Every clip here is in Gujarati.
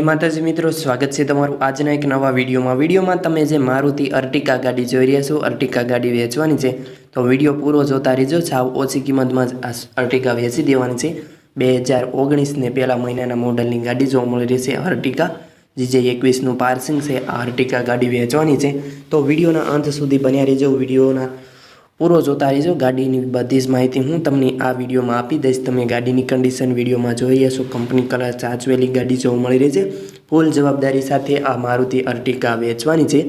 માતાજી મિત્રો, સ્વાગત છે તમારું આજના એક નવા વિડીયોમાં. વિડીયોમાં તમે જે મારુતિ અર્ટિકા ગાડી જોઈ રહ્યા છો, અર્ટિકા ગાડી વેચવાની છે, તો વીડિયો પૂરો જોતા રહેજો. સાવ ઓછી કિંમતમાં જ અર્ટિકા વેચી દેવાની છે. બે હજાર ઓગણીસને પહેલા મહિનાના મોડલની ગાડી જોવા મળી રહી છે, અર્ટિકા. જે એકવીસનું પાર્સિંગ છે, આ અર્ટિકા ગાડી વેચવાની છે. તો વિડીયોના અંત સુધી બન્યા રહેજો. વિડીયોના પૂરો જોતા રહીજો. ગાડીની બધી જ માહિતી હું તમને આ વિડીયોમાં આપી દઈશ. તમે ગાડીની કન્ડિશન વિડીયોમાં જોઈ હશો. કંપની કલર સાચવેલી ગાડી જોવા મળી રહી છે. ફૂલ જવાબદારી સાથે આ મારુતિ અર્ટિકા વેચવાની છે.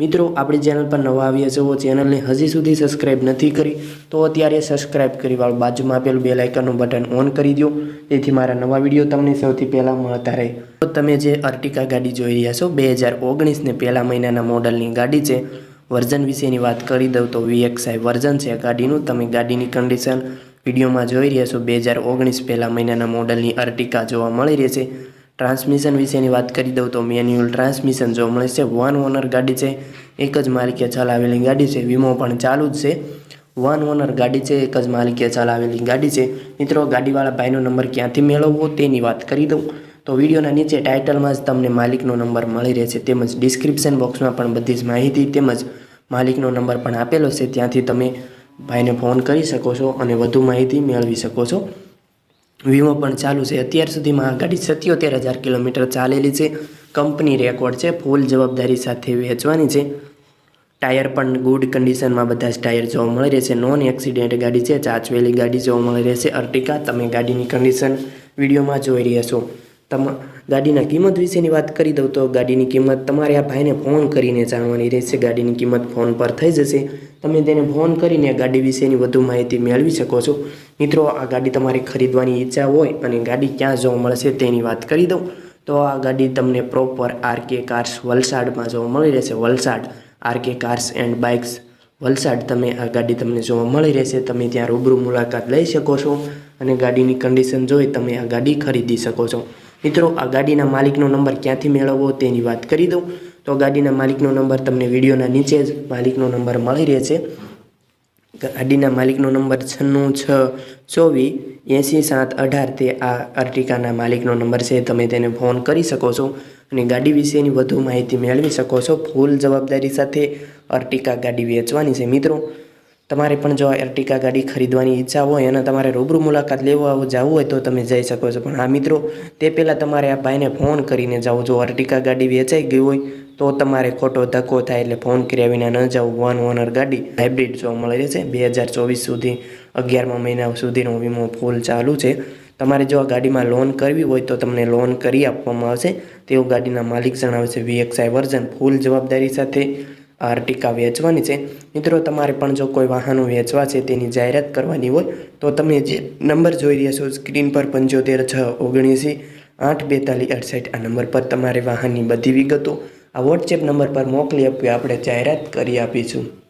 મિત્રો, આપણી ચેનલ પર નવા આવ્યા છો ચેનલને હજી સુધી સબસ્ક્રાઇબ નથી કરી, તો અત્યારે સબસ્ક્રાઇબ કરી વાળું બાજુમાં આપેલું બે લાઇકનનું બટન ઓન કરી દો. તેથી મારા નવા વીડિયો તમને સૌથી પહેલાં મળતા રહે. તો તમે જે અર્ટિકા ગાડી જોઈ રહ્યા છો, બે હજાર ઓગણીસને પહેલા મહિનાના મોડલની ગાડી છે. વર્ઝન વિશેની વાત કરી દઉં તો વીએક્સઆઈ વર્ઝન છે ગાડીનું. તમે ગાડીની કન્ડિશન વિડીયોમાં જોઈ રહ્યા છો. બે હજાર ઓગણીસ પહેલા મહિનાના મોડલની અર્ટિકા જોવા મળી રહેશે. ટ્રાન્સમિશન વિશેની વાત કરી દઉં તો મેન્યુઅલ ટ્રાન્સમિશન જોવા મળે છે વન ઓનર ગાડી છે, એક જ માલિકે ચલાવેલી ગાડી છે. વીમો પણ ચાલુ જ છે. વન ઓનર ગાડી છે, એક જ માલિકે ચલાવેલી ગાડી છે. મિત્રો, ગાડીવાળા ભાઈનો નંબર ક્યાંથી મેળવવો તેની વાત કરી દઉં. તો વિડીયોના નીચે ટાઇટલમાં જ તમને માલિકનો નંબર મળી રહેશે, તેમજ ડિસ્ક્રિપ્શન બોક્સમાં પણ બધી જ માહિતી તેમજ માલિકનો નંબર પણ આપેલો છે, ત્યાંથી તમે ભાઈને ફોન કરી શકો છો અને વધુ માહિતી મેળવી શકો છો. વીમો પણ ચાલુ છે. અત્યાર સુધીમાં આ ગાડી સત્યોતેર હજાર કિલોમીટર ચાલેલી છે. કંપની રેકોર્ડ છે. ફૂલ જવાબદારી સાથે વેચવાની છે. ટાયર પણ ગુડ કન્ડિશનમાં બધા જ ટાયર જોવા મળી રહેશે. નોન એક્સિડેન્ટ ગાડી છે. ચાચવેલી ગાડી જોવા મળી રહેશે. અર્ટિકા, તમે ગાડીની કન્ડિશન વિડીયોમાં જોઈ રહ્યા છો. તમ, ગાડીના કિંમત વિશેની વાત કરી દઉં તો ગાડીની કિંમત તમારે આ ભાઈને ફોન કરીને જાણવાની રહેશે. ગાડીની કિંમત ફોન પર થઈ જશે. તમે તેને ફોન કરીને ગાડી વિશેની વધુ માહિતી મેળવી શકો છો. મિત્રો, આ ગાડી તમારે ખરીદવાની ઈચ્છા હોય અને ગાડી ક્યાં જોવા મળશે તેની વાત કરી દઉં. તો આ ગાડી તમને પ્રોપર આરકે કાર્સ વલસાડમાં જોવા મળી રહેશે. Valsad RK cars and bikes Valsad તમે આ ગાડી તમને જોવા મળી રહેશે. તમે ત્યાં રૂબરૂ મુલાકાત લઈ શકો છો અને ગાડીની કન્ડિશન જોઈ તમે આ ગાડી ખરીદી શકો છો. મિત્રો, આ ગાડીના માલિકનો નંબર ક્યાંથી મેળવવો તેની વાત કરી દઉં. તો ગાડીના માલિકનો નંબર તમને વિડીયોના નીચે જ માલિકનો નંબર મળી રહે છે ગાડીના માલિકનો નંબર છન્નું છ ચોવીસ એંસી સાત અઢાર તે આ અર્ટિકાના માલિકનો નંબર છે. તમે તેને ફોન કરી શકો છો અને ગાડી વિશેની વધુ માહિતી મેળવી શકો છો ફૂલ જવાબદારી સાથે અર્ટિકા ગાડી વેચવાની છે. મિત્રો તમારે પણ જો એર્ટિકા ગાડી ખરીદવાની ઈચ્છા હોય અને તમારે રૂબરૂ મુલાકાત લેવા જવું હોય તો તમે જઈ શકો છો. પણ આ મિત્રો, તે પહેલાં તમારે આ ભાઈને ફોન કરીને જાઓ. જો અર્ટિકા ગાડી વેચાઈ ગઈ હોય તો તમારે ખોટો ધક્કો થાય એટલે ફોન કર્યા વિના ન જાવ વન ઓનર ગાડી હાઇબ્રિડ જોવા મળે છે. બે હજાર ચોવીસ સુધી, અગિયારમા મહિના સુધીનો વીમો ફૂલ ચાલુ છે. તમારે જો આ ગાડીમાં લોન કરવી હોય તો તમને લોન કરી આપવામાં આવશે. તેવું ગાડીના માલિક જણાવે છે વીએક્સઆઈ વર્ઝન ફૂલ જવાબદારી સાથે આ વેચવાની છે. મિત્રો, તમારે પણ જો કોઈ વાહનો વેચવા છે તેની જાહેરાત કરવાની હોય, તો તમે જે નંબર જોઈ રહ્યા છો સ્ક્રીન પર પંચોતેર, છ, ઓગણએંસી, આઠ, બેતાલીસ, અડસઠ, આ નંબર પર તમારે વાહનની બધી વિગતો આ વોટ્સએપ નંબર પર મોકલી આપવી, આપણે જાહેરાત કરી આપીશું.